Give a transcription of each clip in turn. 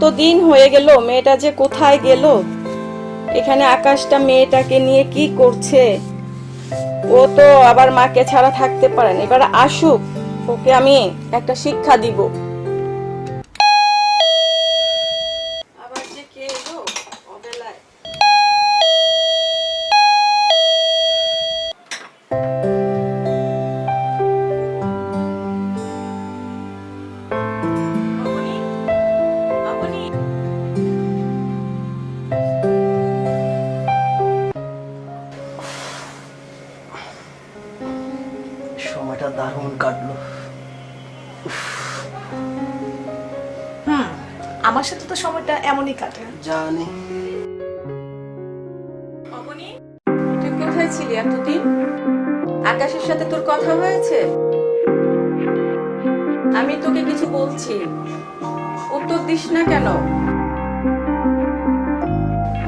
কতদিন হয়ে গেল, মেয়েটা যে কোথায় গেল? এখানে আকাশটা মেয়েটাকে নিয়ে কি করছে? ও তো আবার মাকে ছাড়া থাকতে পারেন এবার আসুক, ওকে আমি একটা শিক্ষা দিব। সময়টা দারুণ কাটলো। হুম আমার সাথে তো সময়টা এমনই কাটে। জানি। অবনি তুই কোথায় ছিলি এতদিন? আকাশের সাথে তোর কথা হয়েছে? আমি তোকে কিছু বলছি। উত্তর দিস না কেন?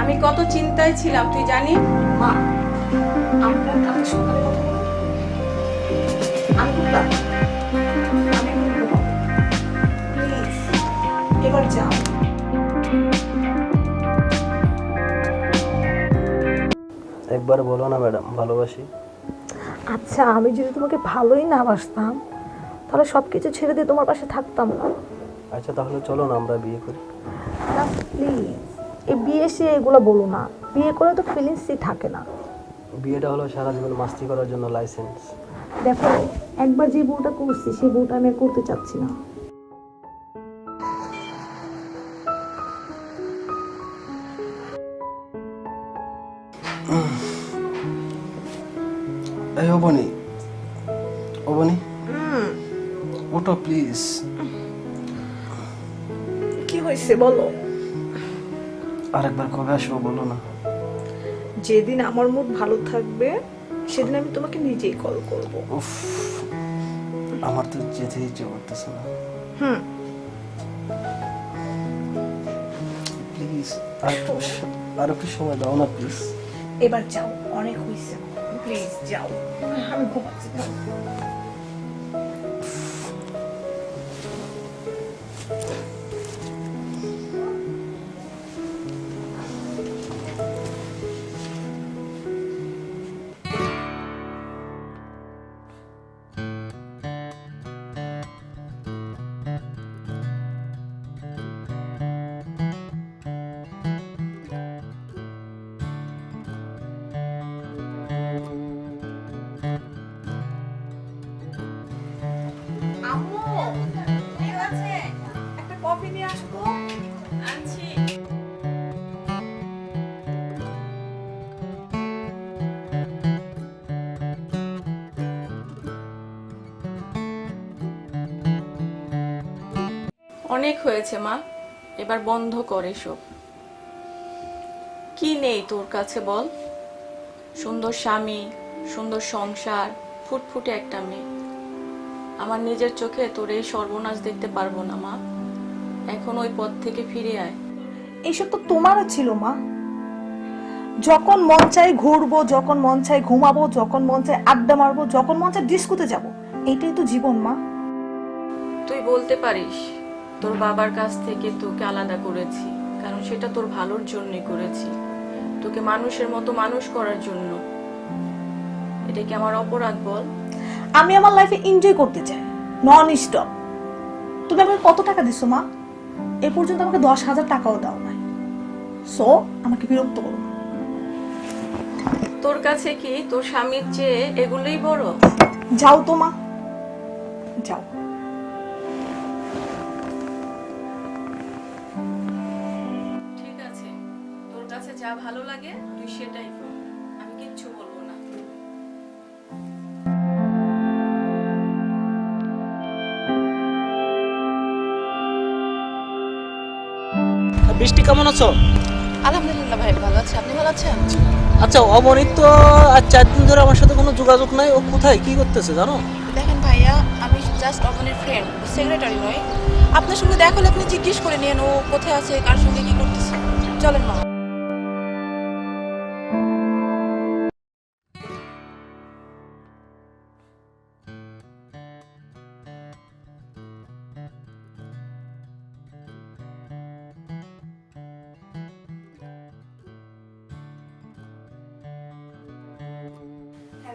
আমি কত চিন্তায় ছিলাম তুই জানিস? মা আমরা কালকে সকালে কথা আমি বললাম প্লিজ এবার যাও। একবার বলো না ম্যাডাম ভালোবাসি। আচ্ছা আমি যদি তোমাকে ভালোই না বাসতাম তাহলে সব কিছু ছেড়ে দিয়ে তোমার পাশে থাকতাম না। আচ্ছা তাহলে চলো না আমরা বিয়ে করি। না প্লিজ এই বিয়ে সে এগুলো বলো না। বিয়ে করে তো ফিলিংসই থাকে না। বিয়েটা হলো সারা জীবন মাস্তি করার জন্য লাইসেন্স দেখো একবার যে বউটা করছি সেই বউটা আমি আর করতে চাচ্ছি না। এই অবনি অবনি ওটা প্লিজ কি হয়েছে বলো? আরেকবার কবে আসব বলো না। যেদিন আমার মুড ভালো থাকবে সেদিন আমি তোমাকে নিজেই কল করব। উফ আমার তো যেতে ইচ্ছে করতেছে না। হুম। প্লিজ আর একটু আর সময় দাও না প্লিজ এবার যাও অনেক হয়েছে প্লিজ যাও। আমি ঘুমাচ্ছি অনেক হয়েছে, মা। এবার বন্ধ কর এসব। কি নেই তোর কাছে বল? সুন্দর স্বামী, সুন্দর সংসার, ফুটফুটে একটা মেয়ে। আমার নিজের চোখে তোর এই সর্বনাশ দেখতে পারব না মা। এখন ওই পথ থেকে ফিরে আয়। এইসব তো তোমারও ছিল মা। যখন মন চাই ঘুরবো যখন মন চাই ঘুমাবো যখন মন চাই আড্ডা মারবো যখন মন চাই ডিস্কোতে যাব এইটাই তো জীবন মা। তুই বলতে পারিস তোর বাবার কাছ থেকে তোকে আলাদা করেছি কারণ সেটা তোর ভালোর জন্যই করেছি। তোকে মানুষের মতো মানুষ করার জন্য। এটা কি আমার অপরাধ বল? আমি আমার লাইফে এনজয় করতে চাই। নন স্টপ তুমি আমাকে কত টাকা দিছো মা? এ পর্যন্ত আমাকে দশ হাজার টাকাও দাও নাই। সো আমাকে বিরক্ত করো তোর কাছে কি তোর স্বামীর চেয়ে এগুলোই বড়? যাও তো মা। যাও। ঠিক আছে। তোর কাছে যা ভালো লাগে তুই সেটাই বৃষ্টি কেমন আছো? আলহামদুলিল্লাহ ভাই ভালো আছি। আপনি ভালো আছেন? আচ্ছা অমরিত তো আর চার দিন ধরে আমার সাথে কোনো যোগাযোগ নাই। ও কোথায়? কি করতেছে জানো? দেখেন ভাইয়া আমি জাস্ট অমনের ফ্রেন্ড সেক্রেটারি নয়। আপনার সঙ্গে দেখা হলে আপনি জিজ্ঞেস করে নিন ও কোথায় আছে কার সঙ্গে কি করতেছে। চলেন মা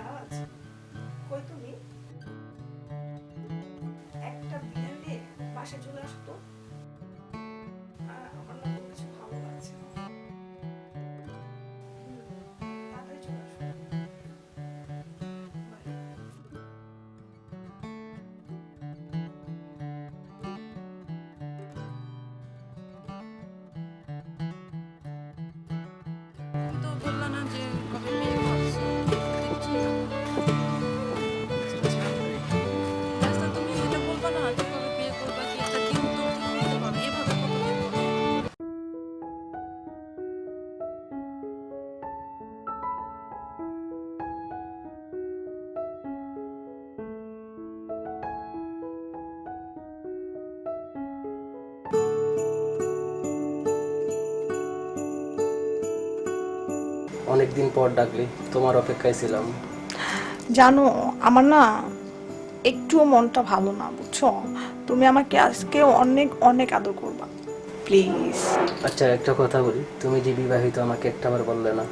রাজ কই তুমি? একটা বিয়ে দিয়ে বাসে চলে আসতো আমার না কোনো কিছু ভালো লাগছে না। তাড়াতাড়ি চলে আসো। তো বললা না যে অনেকদিন পর ডাকলি তোমার অপেক্ষায় ছিলাম। জানো আমার না একটুও মনটা ভালো না বুঝছ? তুমি আমাকে আজকে অনেক অনেক আদর করবা। প্লিজ আচ্ছা একটা কথা বলি তুমি যে বিবাহিত আমাকে একটাবার বললে না।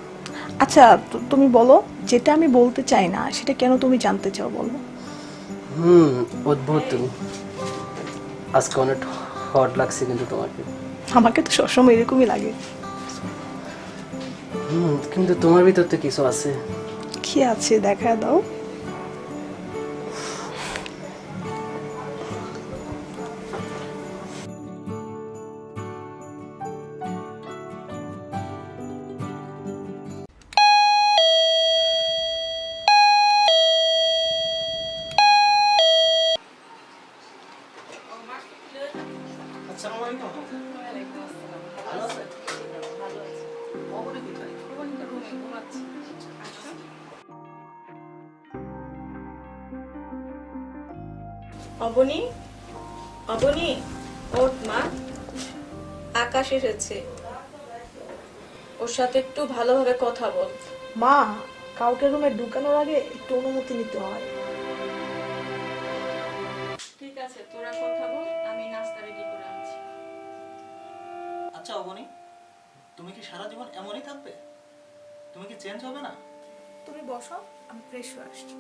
আচ্ছা তুমি বলো যেটা আমি বলতে চাই না সেটা কেন তুমি জানতে চাও বলো? হুম অদ্ভুত। তুমি আজকে অনেক হট লাগছে কিন্তু তোমাকে। আমাকে তো সবসময় এরকমই লাগে। কিন্তু তোমার ভিতর তো কিছু আছে। কি আছে দেখা দাও। ওঠ মা। আকাশ এসেছে। ওর সাথে একটু ভালোভাবে কথা বল। মা কাউকে রুমে ঢুকানোর আগে একটু অনুমতি নিতে হয়। ঠিক আছে তোরা কথা বল আমি নাস্তা রেডি করে আনছি। আচ্ছা অবনী তুমি কি সারা জীবন এমনই থাকবে? তুমি কি চেঞ্জ হবে না? তুমি বসো আমি ফ্রেশ হয়ে আসছি।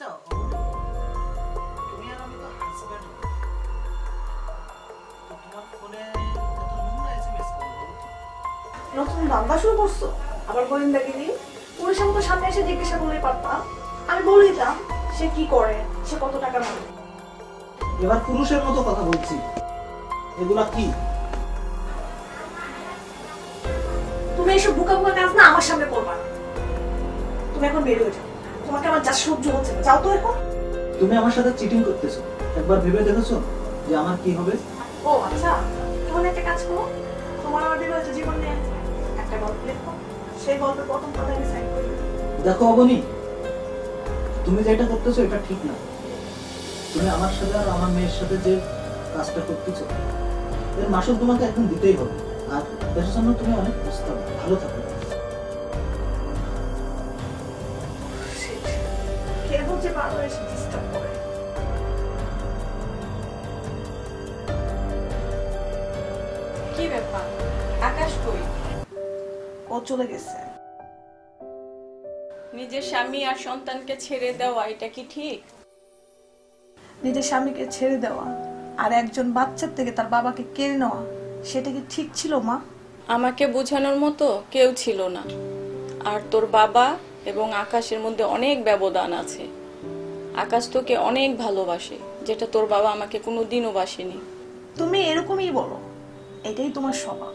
আচ্ছা তুমি আর আমি তো হাজব্যান্ড তো তোমার ফোনে এত নোংরা এসএমএস কেন নতুন ধান্দা শুরু করছ? আবার গোয়েন্দাগিরি পুলিশের মতো সামনে এসে জিজ্ঞাসা করলেই পারতাম। আমি বলে দিতাম সে কি করে? সে কত টাকা নেবে এবার পুরুষের মতো কথা বলছি। এগুলা কি? তুমি এসব বুকা বুকা কাজ না আমার সামনে করবা। তুমি এখন বের হয়ে যাও। তোমাকে আমার যা সহ্য হচ্ছে না যাও তো এখন। তুমি আমার সাথে চিটিং করতেছো। একবার ভেবে দেখেছ যে আমার কি হবে? ও আচ্ছা। তাহলে একটা কাজ করো। তোমার জীবন নিয়ে একটা গল্প লেখো। সেই গল্পের প্রথম কথা আমি সাইন করে দেখো অবনী তুমি যেটা করতেছো এটা ঠিক না। তুমি আমার সাথে আর আমার মেয়ের সাথে যে কাজটা করতেছো এর মাসুল তোমাকে এখন দিতেই হবে। আর এর জন্য তুমি অনেক প্রস্তাব ভালো থাকো। বারবার এসে ডিস্টার্ব করে। কি ব্যাপার? আকাশ কই? ও চলে গেছে। নিজের স্বামী আর সন্তানকে ছেড়ে দেওয়া এটা কি ঠিক? নিজের স্বামীকে ছেড়ে দেওয়া আর একজন বাচ্চার থেকে তার বাবাকে কেড়ে নেওয়া সেটা কি ঠিক ছিল মা? আমাকে বোঝানোর মতো কেউ ছিল না। আর তোর বাবা এবং আকাশের মধ্যে অনেক ব্যবধান আছে। আকাশ তোকে অনেক ভালোবাসে যেটা তোর বাবা আমাকে কোনো দিনও বাসেনি। তুমি এরকমই বলো এটাই তোমার স্বভাব।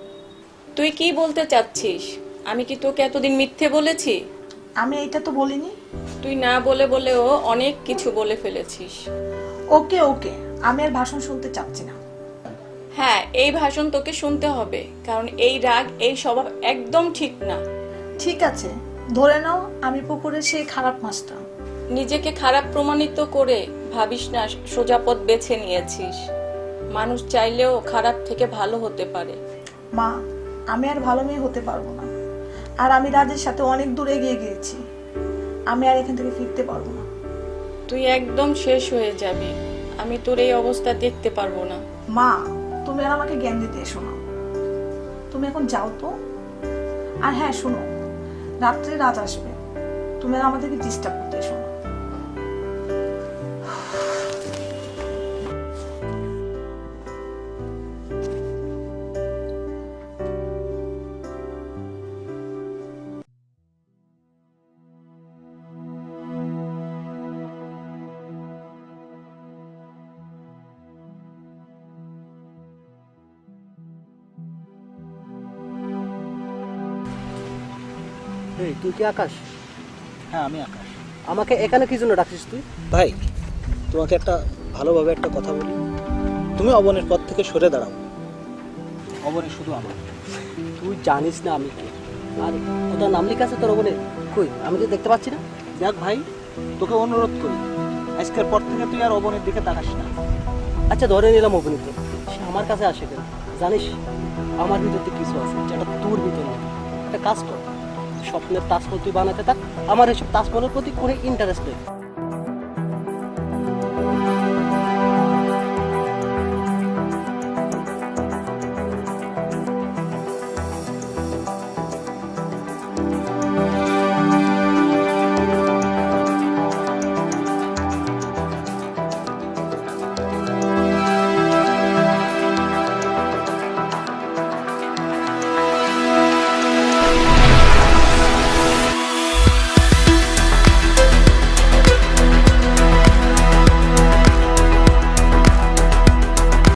তুই কি বলতে চাচ্ছিস? আমি কি তোকে এতদিন মিথ্যে বলেছি? আমি এটা তো বলিনি। তুই না বলে বলেও অনেক কিছু বলে ফেলেছিস। ওকে ওকে আমি আর ভাষণ শুনতে চাচ্ছি না। হ্যাঁ এই ভাষণ তোকে শুনতে হবে কারণ এই রাগ এই স্বভাব একদম ঠিক না। ঠিক আছে ধরে নাও আমি পুকুরের সেই খারাপ মাছটা। নিজেকে খারাপ প্রমাণিত করে ভাবিস না সোজা পথ বেছে নিয়েছিস। মানুষ চাইলেও খারাপ থেকে ভালো হতে পারে। মা আমি আর ভালো মেয়ে হতে পারব না। আর আমি রাজের সাথে অনেক দূর এগিয়ে গিয়েছি। আমি আর এখান থেকে ফিরতে পারব না। তুই একদম শেষ হয়ে যাবি। আমি তোর এই অবস্থা দেখতে পারব না। মা তুমি আর আমাকে জ্ঞান দিতে এসো না। তুমি এখন যাও তো। আর হ্যাঁ শোনো রাত্রে রাত আসবে। তুমি আর আমাদেরকে ডিস্টার্ব এই তুই কি আকাশ? হ্যাঁ আমি আকাশ। আমাকে এখানে কি জন্য ডাকছিস তুই? ভাই তোমাকে একটা ভালোভাবে একটা কথা বলি। তুমি অবনের পথ থেকে সরে দাঁড়াও। অবনে শুধু আমার। তুই জানিস না আমি কে। আর কোথাও নাম লেখা আছে তোর বলে কই আমি তো দেখতে পাচ্ছি না। যাক ভাই তোকে অনুরোধ করি আজকের পর থেকে তুই আর অবনের দিকে তাকাস না। আচ্ছা ধরে নিলাম অভিনীত সে আমার কাছে আসে কেন? জানিস আমার ভিতরে কিছু আছে যেটা তোর ভিতরে। একটা কাজ কর। স্বপ্নের তাজমহল তুই বানাতে থাক। আমার এইসব তাজমহলের প্রতি কোনো ইন্টারেস্ট নেই।